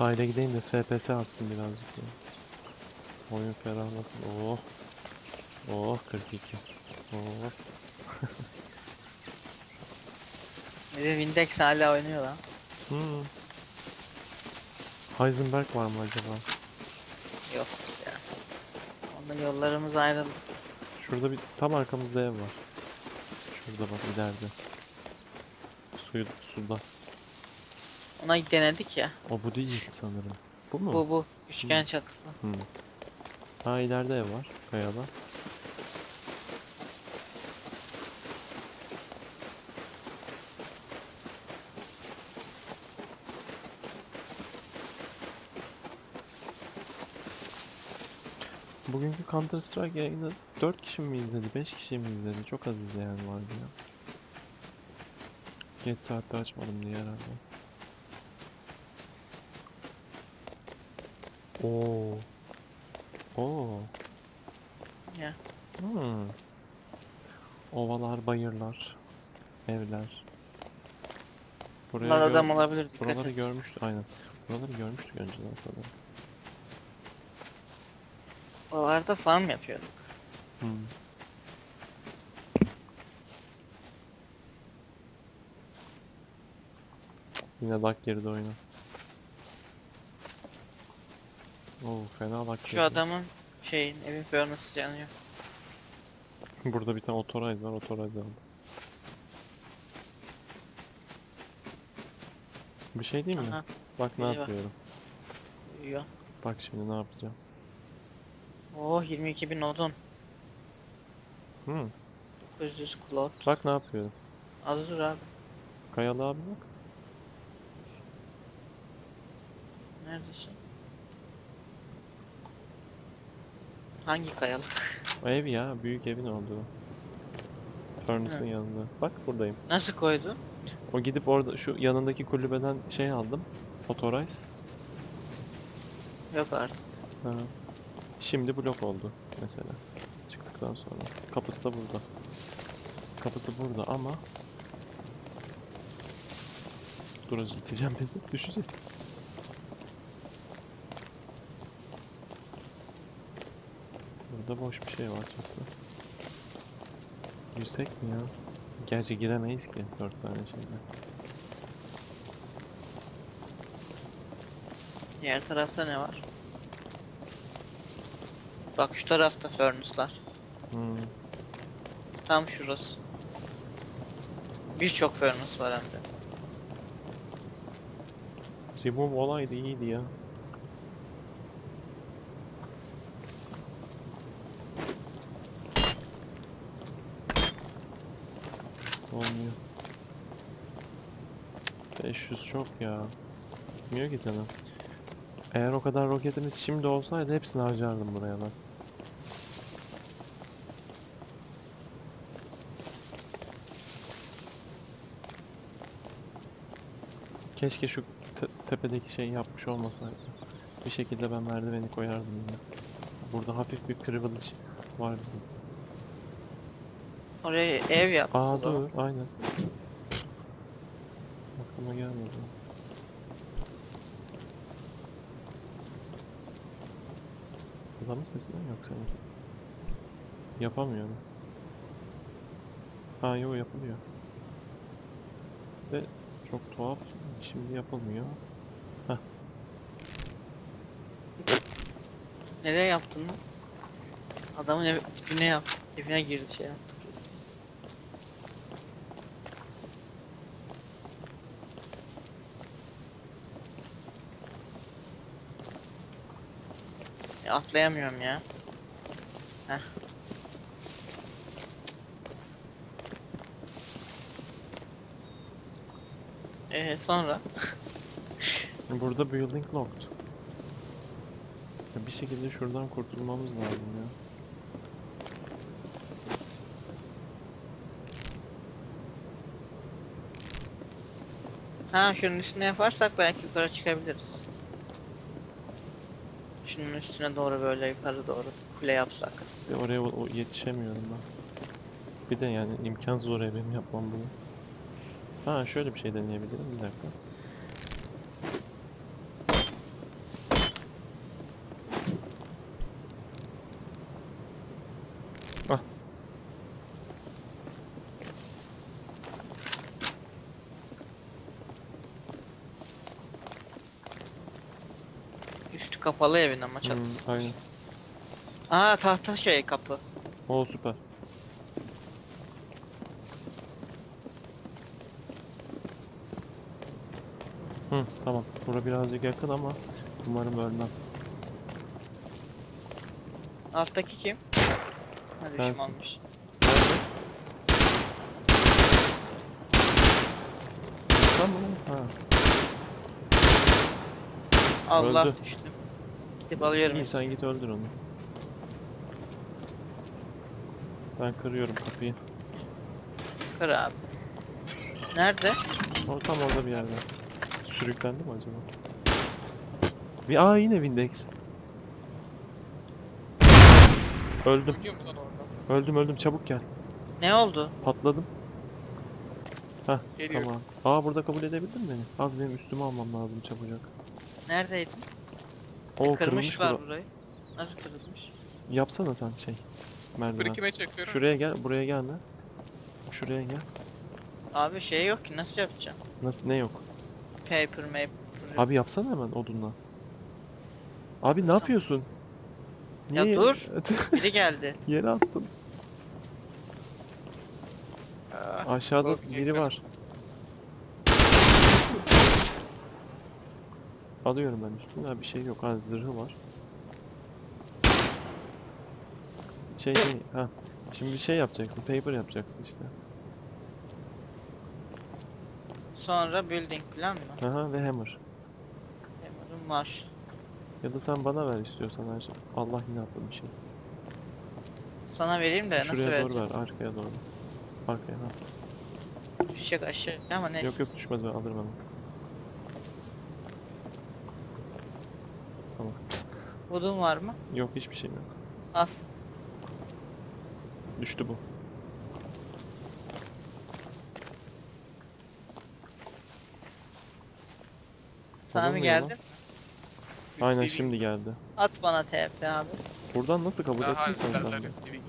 Sahile gideyim de FPS artsın birazcık ya. Oyun ferahlasın. Oh. Oh 42. Oh. Bir de Windex hala oynuyor lan. Hmm. Heisenberg var mı acaba? Yok ya. Onunla yollarımız ayrıldı. Şurada bir tam arkamızda ev var. Şurada bak ileride. Suyu suda. Ona denedik ya. O bu değil sanırım. Bu mu? Bu bu. Üçgen çatılı. Hmm. Ha ileride ev var. Kayada. Bugünkü Counter Strike yayını 4 kişi mi izledi, 5 kişi mi izledi? Çok az izleyen vardı ya. Geç saatte açmadım diye herhalde. Oo. Oo. Ya. Hmm. Ovalar, bayırlar, evler. Buraya Bunlar gör- adam olabilir dikkat Buraları et. görmüştük aynen. Buraları görmüştük önceden sanırım. Oralarda farm yapıyorduk. Hmm. Yine lag girdi oyuna. Oo fena lag Şu adamın şeyin evin furnace'ı yanıyor. Burada bir tane otorize var otorize aldım. Bir şey değil mi? Aha. Bak ne yapıyorum. Uyuyor. Bak şimdi ne yapacağım. Oh 22 bin odun. Hmm. 900 klot. Bak ne yapıyorum. Az dur abi. Kayalı abi bak. Neredesin? Hangi kayalık? O ev ya büyük evin olduğu. Furnace'ın yanında. Bak buradayım. Nasıl koydun? O gidip orada şu yanındaki kulübeden şey aldım. Autorize. Yok artık. Ha. Şimdi blok oldu mesela. Çıktıktan sonra. Kapısı da burada. Kapısı burada ama Dur az iteceğim beni. Düşecek. Burada boş bir şey var çatıda. Yüksek mi ya? Gerçi giremeyiz ki dört tane şeyle. Diğer tarafta ne var? Bak şu tarafta furnace'lar. Hmm. Tam şurası. Birçok furnace var hem de. Remove olaydı iyiydi ya. Olmuyor. Cık, 500 çok ya. Ki canım. Eğer o kadar roketimiz şimdi olsaydı hepsini harcardım buraya ben. Keşke şu te- tepedeki şey yapmış olmasaydı. Bir şekilde ben merdiveni koyardım yine. Burada hafif bir privilege var bizim. Oraya ev yap. Aa dur aynen. Aklıma gelmedi. Adamın sesi mi yok sanki? Yapamıyorum. Ha yo yapılıyor. Ve çok tuhaf şimdi yapılmıyor. Nereye yaptın lan? Adamın ev, dibine yap. Evine girdi şey yaptı. Atlayamıyorum ya. Heh. Ee sonra Burada building locked. Ya bir şekilde şuradan kurtulmamız lazım ya. Ha şunun üstüne yaparsak belki yukarı çıkabiliriz. Şunun üstüne doğru böyle yukarı doğru kule yapsak. Ve oraya o yetişemiyorum ben. Bir de yani imkansız oraya benim yapmam bunu. Ha şöyle bir şey deneyebilirim bir dakika. Kapalı evin ama Hmm, çatısı. aynen. Aa tahta şey kapı. O süper. Hı, tamam. Bura birazcık yakın ama umarım ölmem. Alttaki kim? Ha Sensin. düşmanmış. Nerede? Tamam. Ha. Allah Öldü. düştüm. Gidip alıyorum. İyi sen git öldür onu. Ben kırıyorum kapıyı. Kır abi. Nerede? O tam orada bir yerde. Sürüklendi mi acaba? Bir aa yine Windex. Öldüm. Lan? Öldüm öldüm çabuk gel. Ne oldu? Patladım. Heh Geliyor. tamam. Aa burada kabul edebildin mi beni? Abi benim üstüme almam lazım çabucak. Neredeydin? Oo Kırmış var bura. burayı. Nasıl kırılmış? Yapsana sen şey. Merdiven. Çekiyorum. Şuraya gel, buraya gelme. Şuraya gel. Abi şey yok ki nasıl yapacağım? Nasıl ne yok? Paper map. Abi yapsana hemen odunla. Abi ne Yapsam. yapıyorsun? Ya dur. Biri geldi. Yere attın. Ah, Aşağıda biri var. Alıyorum ben üstüne. Ha, bir şey yok. Ha zırhı var. Şey şey ha. Şimdi bir şey yapacaksın. Paper yapacaksın işte. Sonra building plan mı? Aha ve hammer. Emir'im var. Ya da sen bana ver istiyorsan her şey. Allah yine attı bir şey. Sana vereyim de nasıl Şuraya doğru vereceğim? ver. Arkaya doğru. Arkaya ha. Düşecek aşağı ama neyse. Yok yok düşmez ben alırım onu. Tamam. Wood'un var mı? Yok hiçbir şeyim yok. Az. Düştü bu. Sana mı lan. geldi? Aynen receiving. şimdi geldi. At bana TP abi. Buradan nasıl kabul Daha ettin sen harbiden ben de de? receiving.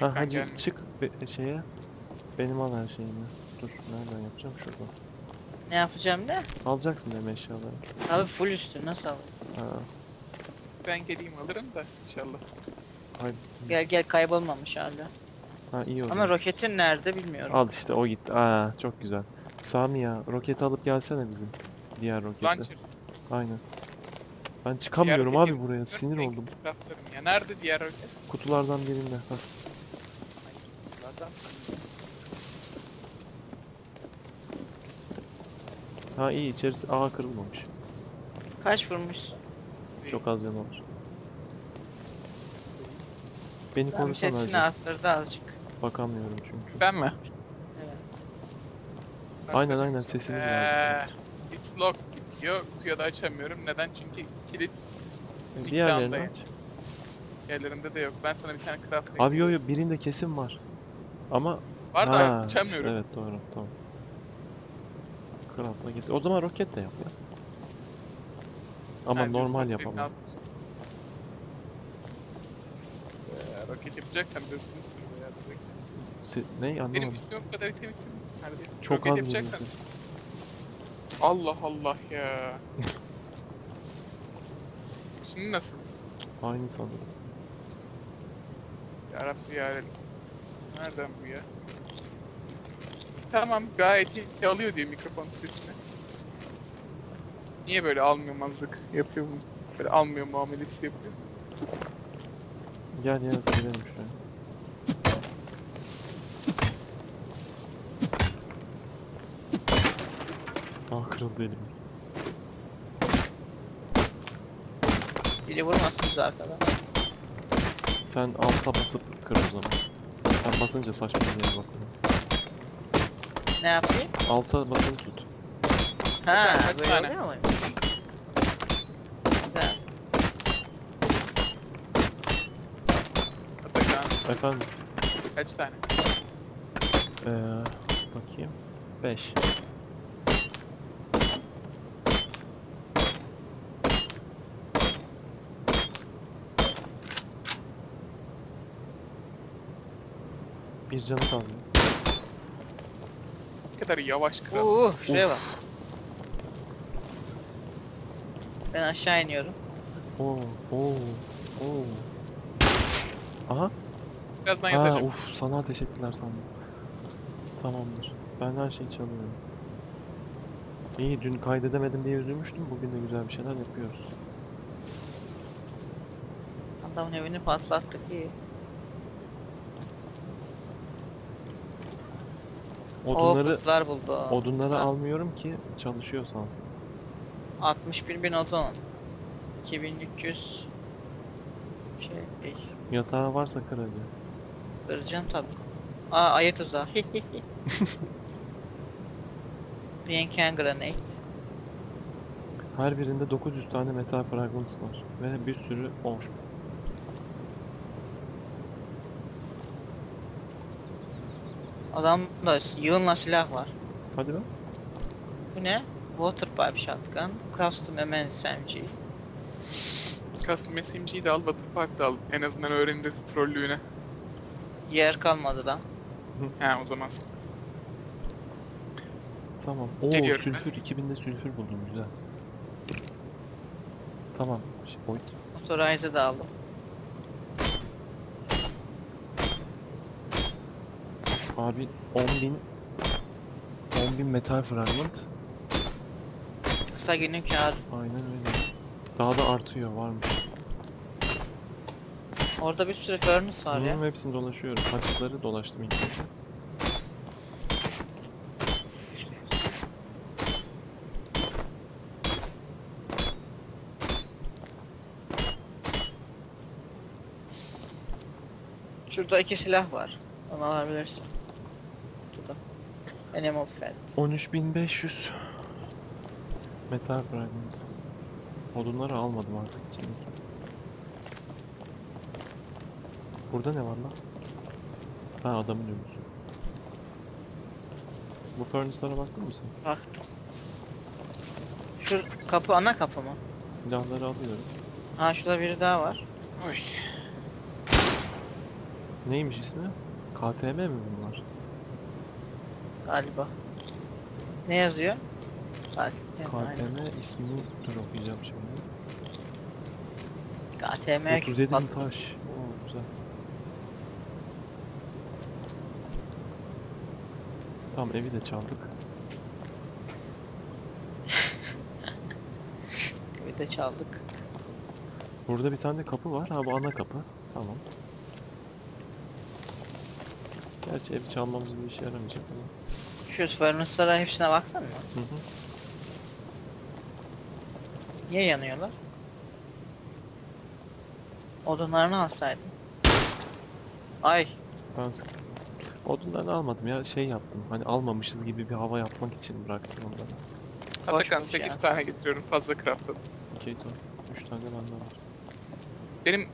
Ha hadi gelmiyor. çık be- şeye. Benim al her şeyimi. Dur nereden yapacağım şuradan. Ne yapacağım ne? Alacaksın deme eşyaları. Abi full üstü nasıl alayım? Ha, Ben geleyim alırım da inşallah. haydi. Gel gel kaybolmamış hala. Ha iyi oldu. Ama roketin nerede bilmiyorum. Al işte o gitti. Aa çok güzel. Sami ya roketi alıp gelsene bizim. Diğer roketi. Launcher. Aynen. Ben çıkamıyorum Diğer abi roket- buraya. Sinir Dört oldum. Ya nerede diğer roket? Kutulardan birinde. Bak. Kutulardan? Ha iyi içerisi aa kırılmamış. Kaç vurmuşsun? Çok az canı var. Beni Tamam konuşsana sesini Hacı. arttırdı azıcık. Bakamıyorum çünkü. Ben mi? Evet. Aynen, aynen, sesini Eee. It's locked diyor. Kutuyu da açamıyorum. Neden? Çünkü kilit E, Diğerlerini andayım. aç. yerlerinde de yok. Ben sana bir tane craft Abi yo yo birinde kesin var. Ama Var da açamıyorum. evet doğru tamam. Craft'la git. O zaman roket de yap ya. Ama diyorsun, normal yapıyorsun? Eee, roket yapacaksan süre ya. Se- ne anlamadım. Benim üstüme bu kadar item Nerede? Çok roket az yapacaksan. vurmuşsun. Allah Allah ya. Şimdi nasıl? Aynı sanırım. Yarabbi yarabbim. Nereden bu ya? Tamam gayet iyi alıyor diye mikrofon sesini. Niye böyle almıyor manzık yapıyor bunu? Böyle almıyor muamelesi yapıyor. Gel ya gidelim şuraya. Ah kırıldı elim. Biri vurmasın bizi arkadan. Sen alta basıp kır o zaman. Ben basınca saçma bir yere bakıyorum. Ne yapayım? Alta basılı tut. Ha, kaç böyle tane? oluyor muymuş? Güzel. Atakan Efendim. kaç tane? Ee, bakayım. 5. Bir canı kaldı. Ne kadar yavaş kral. Oo, şuraya bak. Ben aşağı iniyorum. Oo, oo, oo. Aha. Birazdan Ha, yatacağım. uf, sana teşekkürler sandım. Tamamdır. Ben her şeyi çalıyorum. İyi, dün kaydedemedim diye üzülmüştüm. Bugün de güzel bir şeyler yapıyoruz. Adamın evini patlattık iyi. O Odunları, kutular buldu. o. odunları Kutular. almıyorum ki çalışıyor sansın. 61 bin odun. 2300 şey Yatağı varsa kır hadi. Kıracağım tabi. Aa ayı tuzağı. Beacon granate. Her birinde 900 tane metal fragments var. Ve bir sürü boş. Adamda yığınla silah var. Hadi be. Bu ne? Water pipe shotgun. Custom MN SMG. Custom SMG'yi de al, Waterpark da al. En azından öğreniriz trollüğüne. Yer kalmadı lan. He o zaman. Tamam. Oo Geliyorum ben. sülfür 2000'de sülfür buldum güzel. Tamam. Şimdi boyut. Motorize de aldım. Abi 10.000 10.000 metal fragment. Kısa günün kârı. Aynen öyle. Daha da artıyor varmış. Orada bir sürü furnace var ya. Bunların hepsini dolaşıyorum. Haçları dolaştım ilk önce. Şurada iki silah var. Onu alabilirsin. Kutuda. Animal fat. 13500 metal fragment. Odunları almadım artık içindeki. Burada ne var lan? Ha adamın ölüsü. Bu furnace'lara baktın mı sen? Baktım. Şu kapı ana kapı mı? Silahları alıyorum. Ha şurada biri daha var. Oy. Neymiş ismi? KTM mi bunlar? Galiba. Ne yazıyor? KTM. KTM ismini dur okuyacağım şimdi. KTM 37 pat- bin taş. Oo güzel. Tamam evi de çaldık. bir de çaldık. Burada bir tane kapı var. Ha bu ana kapı. Tamam. Gerçi evi çalmamız bir işe yaramayacak ama. Şu furnace'lara hepsine baktın mı? Hı hı. Niye yanıyorlar? Odunlarını alsaydın. Ay. Ben sık- Odunlarını almadım ya şey yaptım. Hani almamışız gibi bir hava yapmak için bıraktım onları. Atakan boş 8 yani. tane getiriyorum fazla craftladım. Okey tamam. 3 tane bende var. Benim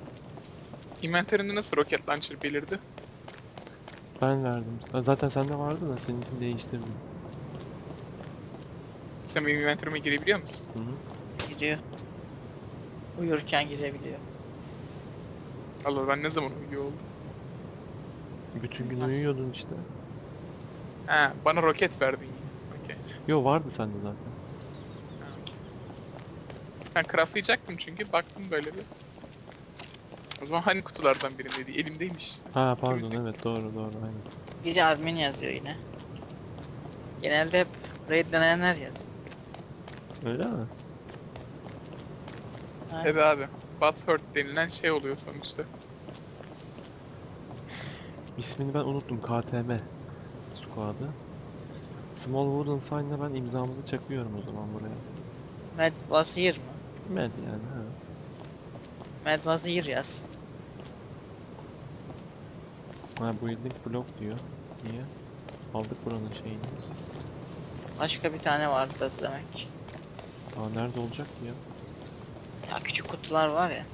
inventörümde nasıl roket launcher belirdi? Ben verdim. Zaten sende vardı da seninkini değiştirdim. Sen benim inventörüme girebiliyor musun? Hı hı. Giriyor. Uyurken girebiliyor. Allah ben ne zaman uyuyor oldum? Bütün gün uyuyordun işte. He bana roket verdin. Okey. Yo vardı sende zaten. Ben craftlayacaktım çünkü baktım böyle bir. O zaman hani kutulardan birindeydi? Elimdeymiş işte. Ha pardon Temizlik. evet doğru doğru aynen. Biri admin yazıyor yine. Genelde hep raidlenenler yazıyor. Öyle mi? Ha, Tabi abi. Butthurt denilen şey oluyor sonuçta. İsmini ben unuttum. KTM Squad'ı. Small Wooden Sign'la ben imzamızı çakıyorum o zaman buraya. Mad Wazir mı? Med yani ha. Mad Wazir yaz. Ha building block diyor. Niye? Aldık buranın şeyini. Başka bir tane vardı demek. Aa nerede olacak ki ya? Ya küçük kutular var ya.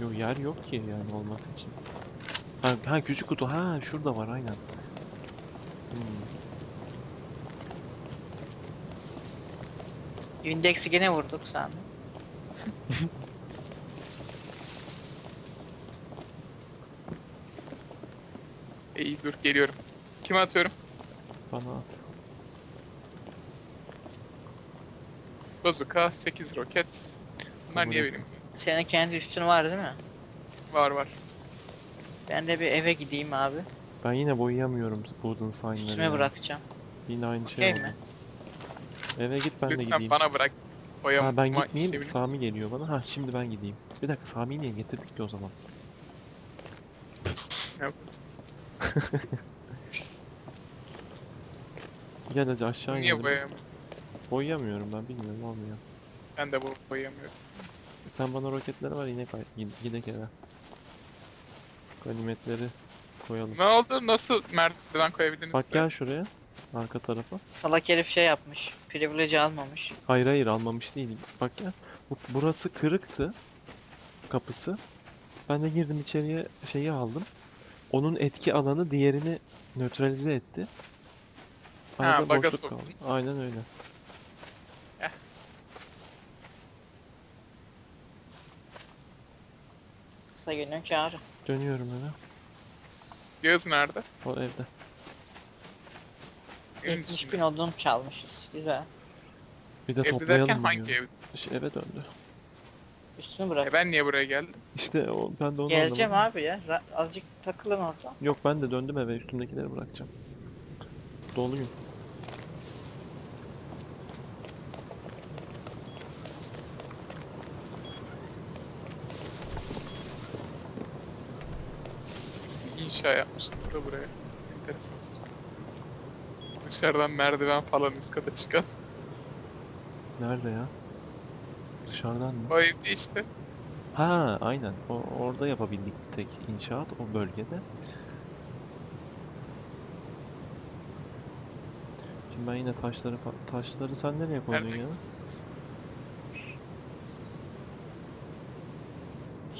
Yok yer yok ki yani olması için. Ha, ha küçük kutu. Ha şurada var aynen. Hmm. Index'i gene vurduk sandım. İyi dur geliyorum. Kime atıyorum? Bana at. bazuka, 8 roket. Bunlar niye benim? Senin kendi üstün var değil mi? Var var. Ben de bir eve gideyim abi. Ben yine boyayamıyorum wooden sign'ları Üstüme ya. bırakacağım. Yine aynı şey oldu. mi? Eve git ben de gideyim. bana bırak. Boyama Ha ben gitmeyeyim işlemini. Sami geliyor bana. Ha şimdi ben gideyim. Bir dakika Sami'yi niye getirdik ki o zaman? Gel hadi aşağı Niye inelim. boyayamıyorum? Boyayamıyorum ben bilmiyorum olmuyor. Ben de bu boyayamıyorum. Sen bana roketleri ver yine kay gidek eve. Ganimetleri koyalım. Ne oldu? Nasıl merdiven koyabildiniz? Bak gel şuraya. Arka tarafa. Salak herif şey yapmış. Privilege almamış. Hayır hayır almamış değil. Bak gel. Bu, burası kırıktı. Kapısı. Ben de girdim içeriye şeyi aldım. Onun etki alanı diğerini nötralize etti. Ha, Arada baga boşluk soktun. kaldı. Aynen öyle. Kısa günün kârı. Dönüyorum eve. Yağız nerede? O evde. Evin 70 içinde. bin odun çalmışız. Güzel. Bir de Evde toplayalım derken bunu hangi ya. ev? İşte eve döndü. Üstünü bırak. E ben niye buraya geldim? İşte o, ben de onu Geleceğim anlamadım. abi ya. Ra- azıcık takılın orada. Yok ben de döndüm eve üstümdekileri bırakacağım. Doluyum. İnşa yapmışsınız da buraya. Enteresan. Dışarıdan merdiven falan üst kata çıkan. Nerede ya? Dışarıdan mı? O evde işte. Ha aynen. O, orada yapabildik tek inşaat o bölgede. Şimdi ben yine taşları taşları sen nereye koydun Nerede? Yağız?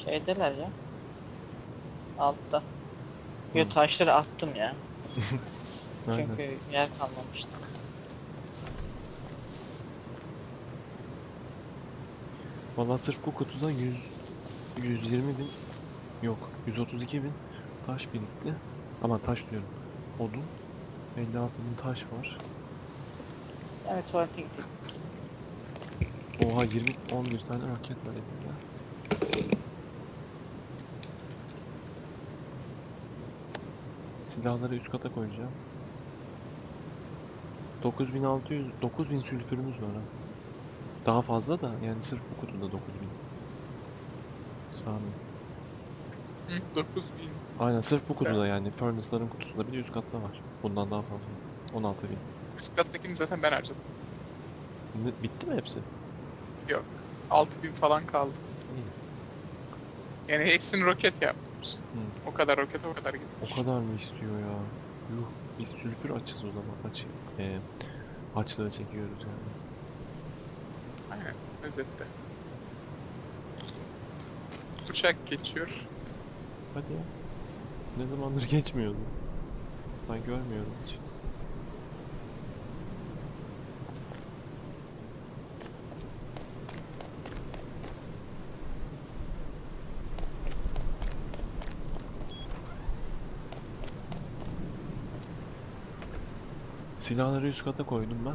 Şeydeler ya. Altta. Yo taşları attım ya. Aynen. Çünkü yer kalmamıştı. Valla sırf bu kutuda 100 120 bin yok 132 bin taş birikti. Ama taş diyorum. Odun. 56 bin taş var. Yani tuvalete gideyim. Oha 20 11 tane roket var elimde. Silahları üst kata koyacağım. 9600 9000 sülfürümüz var ha. Daha fazla da yani sırf bu kutuda 9000. Sami. Hı, 9000. Aynen sırf bu kutuda yani furnace'ların kutusunda bir de üst katta var. Bundan daha fazla. 16000. Üst kattakini zaten ben harcadım. Ne- Bitti mi hepsi? Yok. 6000 falan kaldı. İyi. Yani hepsini roket yapmış. Hı. O kadar roket o kadar O gitmiş. kadar mı istiyor ya? Yuh. Biz sülfür açız o zaman. Açı. Ee, açlığı çekiyoruz yani. Aynen. Özette. Uçak geçiyor. Hadi ya. Ne zamandır geçmiyordu. Ben görmüyorum hiç. Silahları üst kata koydum ben.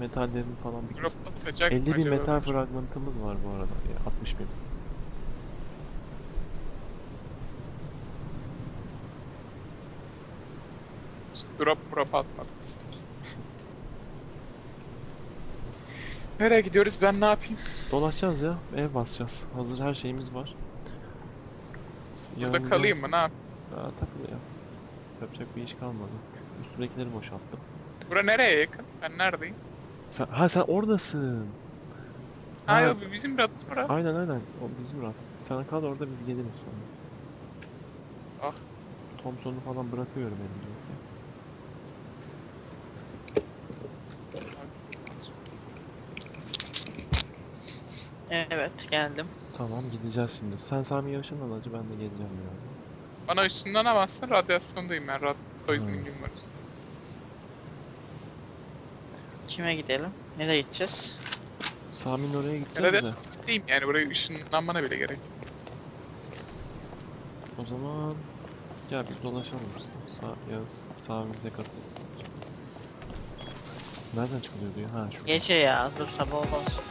Metallerin falan bir Drop kısmı. atacak mı 50 bin acaba? metal fragmentımız var bu arada. Ya 60 bin. Drop drop atmadık biz. Nereye gidiyoruz ben ne yapayım? Dolaşacağız ya. Ev basacağız. Hazır her şeyimiz var. Burada Yarın kalayım mı ne yap? Aa, takıl ya. Yapacak bir iş kalmadı. Üstümdekileri boşalttım. Bura nereye yakın? Ben neredeyim? Sen, ha sen oradasın. Ha, Ha. bizim bir bura. Aynen aynen. O bizim rahat. Sen kal orada biz geliriz sana. Ah. Thompson'u falan bırakıyorum elimde. Evet geldim. Tamam gideceğiz şimdi. Sen Sami'ye ışınlan acı ben de geleceğim ya. Bana ışınlanamazsın radyasyondayım ben. Rad poisoning'im var. Kime gidelim? Nereye gideceğiz? Sami'nin oraya gideceğiz Nerede? de. Gideyim yani buraya ışınlanmana bile gerek. O zaman ya bir dolaşalım. Sa ya Sami bize katılsın. Nereden çıkılıyordu ya? Ha şuradan. Gece ya. Dur sabah olsun.